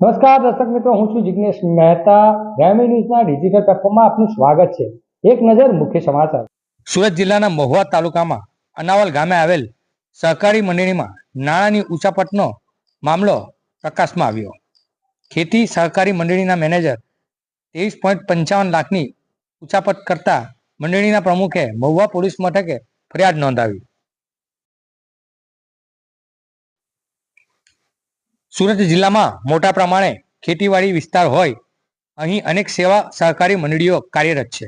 નમસ્કાર દર્શક મિત્રો, હું છું જિગ્નેશ મહેતા. ગ્રામી ન્યૂઝના ડિજિટલ પ્લેટફોર્મમાં આપનું સ્વાગત છે. એક નજર મુખ્ય સમાચાર. સુરત જિલ્લાના મહુવા તાલુકામાં અનાવલ ગામે આવેલ સહકારી મંડળીમાં નાણાંની ઉચાપતનો મામલો પ્રકાશમાં આવ્યો. ખેતી સહકારી મંડળીના મેનેજર ત્રેવીસ પોઈન્ટ પંચાવન લાખની ઉચાપત કરતા મંડળીના પ્રમુખે મહુવા પોલીસ મથકે ફરિયાદ નોંધાવી. સુરત જિલ્લામાં મોટા પ્રમાણે ખેતીવાડી વિસ્તાર હોય, અહીં અનેક સેવા સહકારી મંડળીઓ કાર્યરત છે.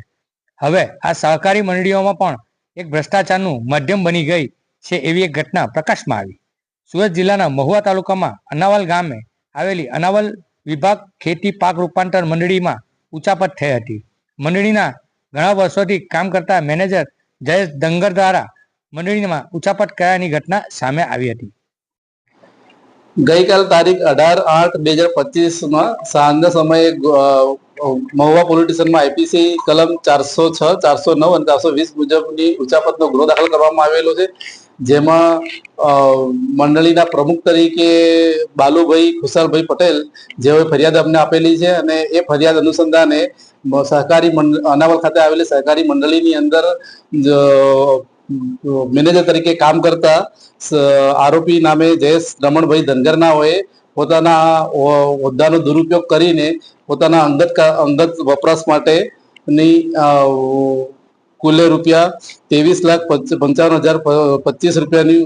હવે આ સહકારી મંડળીઓમાં પણ એક ભ્રષ્ટાચારનું માધ્યમ બની ગઈ છે એવી એક ઘટના પ્રકાશમાં આવી. સુરત જિલ્લાના મહુવા તાલુકામાં અનાવલ ગામે આવેલી અનાવલ વિભાગ ખેતી પાક રૂપાંતર મંડળીમાં ઉચાપત થઈ હતી. મંડળીના ઘણા વર્ષોથી કામ કરતા મેનેજર જયેશ દંગર દ્વારા મંડળીમાં ઉચાપત કરાયાની ઘટના સામે આવી હતી. ગઈકાલ તારીખ અઢાર આઠ બે હજાર પચીસમાં સાંજના સમયે મહુવા પોલીસ સ્ટેશનમાં આઈપીસી કલમ ચારસો છ, ચારસો નવ અને ચારસો વીસ મુજબની ઉચાપતનો ગુનો દાખલ કરવામાં આવેલો છે. જેમાં મંડળીના પ્રમુખ તરીકે બાલુભાઈ ખુશાલભાઈ પટેલ, જેઓએ ફરિયાદ અમને આપેલી છે અને એ ફરિયાદ અનુસંધાને સહકારી અનાવલ ખાતે આવેલી સહકારી મંડળીની અંદર મેનેજર તરીકે કામ કરતા આરોપી નામે જયેશ રમણભાઈ ધનગરનાઓએ પોતાના હોદ્દાનો દુરુપયોગ કરીને પોતાના અંગત અંગત વપરાશ માટેની કુલે રૂપિયા ત્રેવીસ લાખ પંચ- પંચાવન હજાર પચીસ રૂપિયાની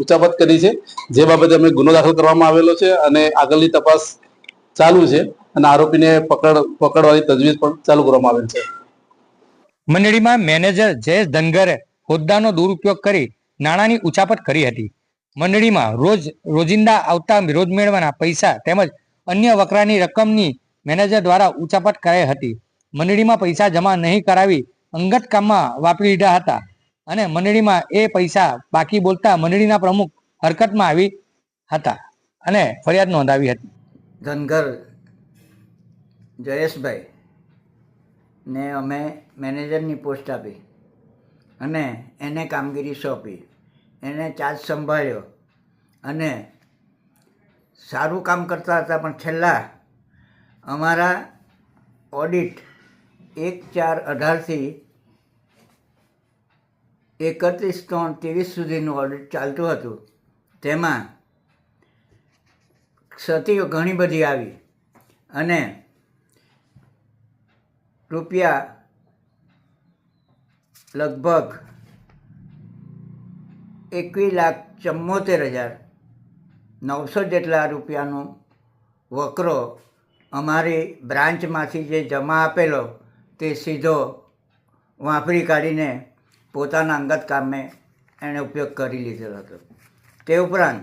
ઉચાપત કરી છે. જે બાબતે અમે ગુનો દાખલ કરવામાં આવેલો છે અને આગળની તપાસ ચાલુ છે અને આરોપીને પકડ, પકડવાની તજવીજ પણ ચાલુ કરવામાં આવેલ છે. મંડળીમાં મેનેજર જયેશ ધનગરે હોદ્દાનો દુરુપયોગ કરી નાણાંની ઉચાપત કરી હતી. મંડળીમાં રોજ રોજિંદા આવતા રોજ મેળવાના પૈસા તેમજ અન્ય વકરાની રકમની મેનેજર દ્વારા ઉચાપત કરાઈ હતી. મંડળીમાં પૈસા જમા નહીં કરાવી અંગત કામમાં વાપરી લીધા હતા અને મંડળીમાં એ પૈસા બાકી બોલતા મંડળીના પ્રમુખ હરકતમાં આવી હતા અને ફરિયાદ નોંધાવી હતી. ધનગર જયેશભાઈ ને અમે મેનેજરની પોસ્ટ આપી. અને એને કામગીરી સોંપી. એને ચાર્જ સંભાળ્યો અને સારું કામ કરતા હતા, પણ છેલ્લા અમારા ઓડિટ એક ચાર અઢારથી એકત્રીસ ત્રણ ત્રેવીસ સુધીનું ઓડિટ ચાલતું હતું. તેમાં ક્ષતિઓ ઘણી બધી આવી અને રૂપિયા લગભગ એકવીસ લાખ ચુમ્મોતેર હજાર નવસો જેટલા રૂપિયાનો વકરો અમારી બ્રાન્ચમાંથી જે જમા આપેલો તે સીધો વાપરી કાઢીને પોતાના અંગત કામે એણે ઉપયોગ કરી લીધેલો હતો. તે ઉપરાંત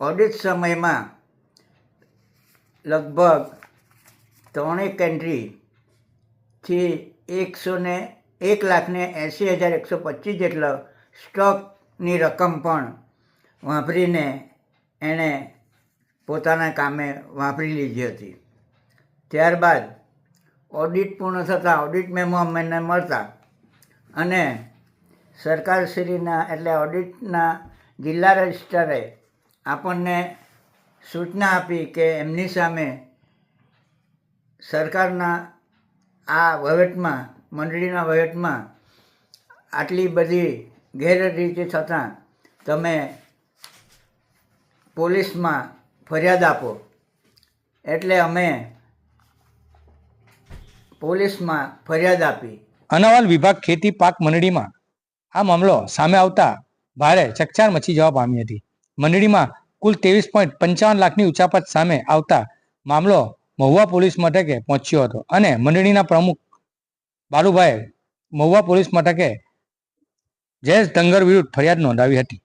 ઓડિટ સમયમાં લગભગ ત્રણેક એન્ટ્રીથી એકસો ને એક લાખને એંસી હજાર એકસો પચીસ જેટલો સ્ટોકની રકમ પણ વાપરીને એણે પોતાના કામે વાપરી લીધી હતી. ત્યારબાદ ઓડિટ પૂર્ણ થતાં ઓડિટ મેમો અમને મળતા અને સરકારશ્રીના એટલે ઓડિટના જિલ્લા રજિસ્ટરે આપણને સૂચના આપી કે એમની સામે સરકારના આ વહીવટમાં મંડળીના વયટમાં આટલી બધી ગેરરીતિ થતાં તમે પોલીસમાં ફરિયાદ આપો. એટલે અમે પોલીસમાં ફરિયાદ આપી. અનાવાલ વિભાગ ખેતી પાક મંડળીમાં આ મામલો સામે આવતા ભારે ચકચાર મચી જવા પામી હતી. મંડળીમાં કુલ ત્રેવીસ પોઈન્ટ પંચાવન લાખની ઉચાપત સામે આવતા મામલો મહુવા પોલીસ મથકે પહોંચ્યો હતો અને મંડળીના પ્રમુખ બાલુભાઈ મહુવા પોલીસ મથકે જયેશ ધંગર વિરુદ્ધ ફરિયાદ નોંધાવી હતી.